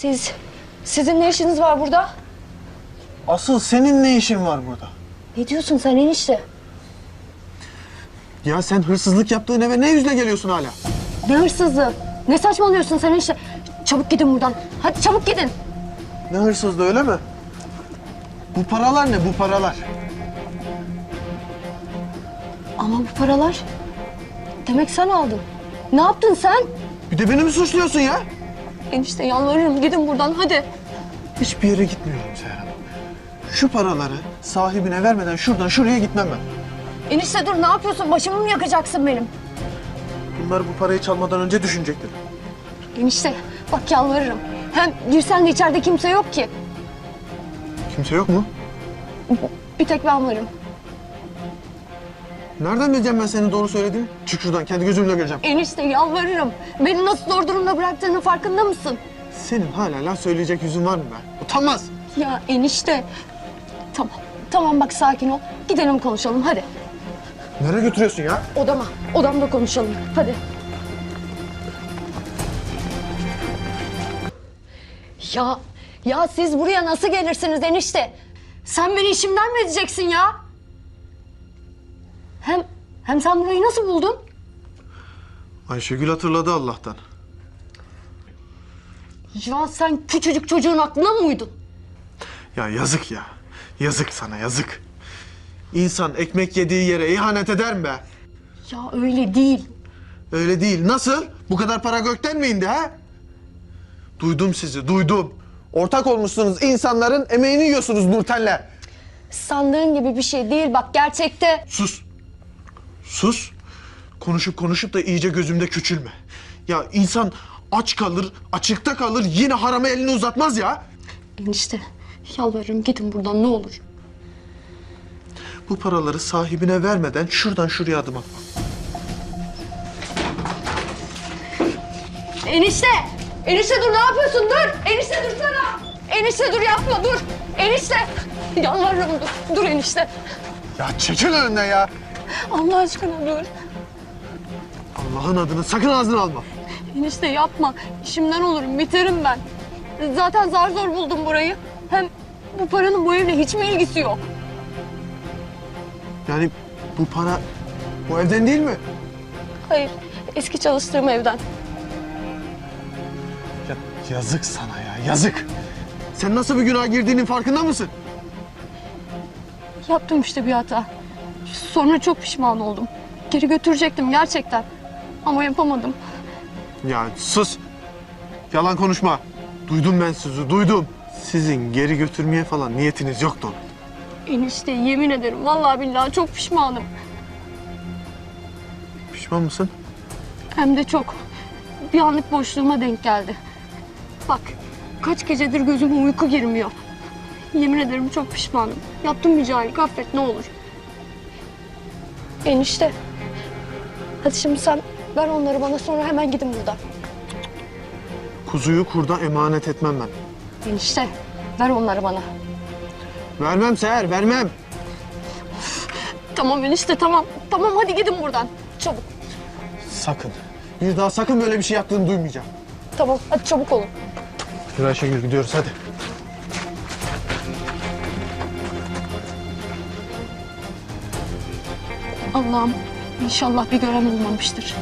Siz, sizin ne işiniz var burada? Asıl senin ne işin var burada? Ne diyorsun sen enişte? Ya sen hırsızlık yaptığın eve ne yüzle geliyorsun hala? Ne hırsızlığı? Ne saçmalıyorsun sen enişte? Çabuk gidin buradan. Hadi çabuk gidin. Ne hırsızlığı öyle mi? Bu paralar ne bu paralar? Ama bu paralar... Demek sen aldın. Ne yaptın sen? Bir de beni mi suçluyorsun ya? Enişte yalvarırım gidin buradan hadi. Hiçbir yere gitmiyorum Seher Hanım. Şu paraları sahibine vermeden şuradan şuraya gitmem ben. Enişte dur ne yapıyorsun? Başımı mı yakacaksın benim? Bunlar bu parayı çalmadan önce düşünecektir. Enişte bak yalvarırım. Hem girsen de içeride kimse yok ki. Kimse yok mu? Bir tek ben varım. Nereden bileceğim ben senin doğru söylediğini? Çık şuradan kendi gözümle göreceğim. Enişte yalvarırım. Beni nasıl zor durumda bıraktığının farkında mısın? Senin hala laf söyleyecek yüzün var mı be? Utanmaz. Ya enişte. Tamam. Tamam bak sakin ol. Gidelim konuşalım hadi. Nereye götürüyorsun ya? Odama. Odamda konuşalım. Hadi. Ya, ya siz buraya nasıl gelirsiniz enişte? Sen beni işimden mi edeceksin ya? Hem, hem sen burayı nasıl buldun? Ayşegül hatırladı Allah'tan. Ya sen küçücük çocuğun aklına mı uydun? Ya yazık ya. Yazık sana yazık. İnsan ekmek yediği yere ihanet eder mi be? Ya öyle değil. Öyle değil. Nasıl? Bu kadar para gökten mi indi ha? Duydum sizi, duydum. Ortak olmuşsunuz, insanların emeğini yiyorsunuz Nurten'le. Sandığın gibi bir şey değil bak gerçekte. Sus. Sus. Konuşup konuşup da iyice gözümde küçülme. Ya insan aç kalır, açıkta kalır, yine harama elini uzatmaz ya. Enişte yalvarırım gidin buradan ne olur. Bu paraları sahibine vermeden şuradan şuraya adım atma. Enişte! Enişte dur ne yapıyorsun dur! Enişte dursana! Enişte dur yapma dur! Enişte! Yalvarırım dur. Dur enişte. Ya çekil önüne ya. Allah aşkına dur. Allah'ın adını sakın ağzına alma. Enişte yapma. İşimden olurum biterim ben. Zaten zar zor buldum burayı. Hem bu paranın bu evle hiç mi ilgisi yok? Yani bu para bu evden değil mi? Hayır. Eski çalıştığım evden. Ya yazık sana ya, yazık. Sen nasıl bir günah girdiğinin farkında mısın? Yaptım işte bir hata. Sonra çok pişman oldum. Geri götürecektim gerçekten. Ama yapamadım. Ya sus. Yalan konuşma. Duydum ben sizi, duydum. Sizin geri götürmeye falan niyetiniz yoktu. Enişte yemin ederim vallahi billahi çok pişmanım. Pişman mısın? Hem de çok. Bir anlık boşluğuma denk geldi. Bak kaç gecedir gözüme uyku girmiyor. Yemin ederim çok pişmanım. Yaptım bir cahillik affet ne olur. Enişte. Hadi şimdi sen ver onları bana sonra hemen gidin buradan. Kuzuyu kurda emanet etmem ben. Enişte ver onları bana. Vermem Seher, vermem. Tamam enişte tamam. Tamam hadi gidin buradan. Çabuk. Sakın. Bir daha sakın böyle bir şey yaptığını duymayacağım. Tamam hadi çabuk olun. Yürü Ayşegül gidiyoruz hadi. Allah'ım inşallah bir gören olmamıştır.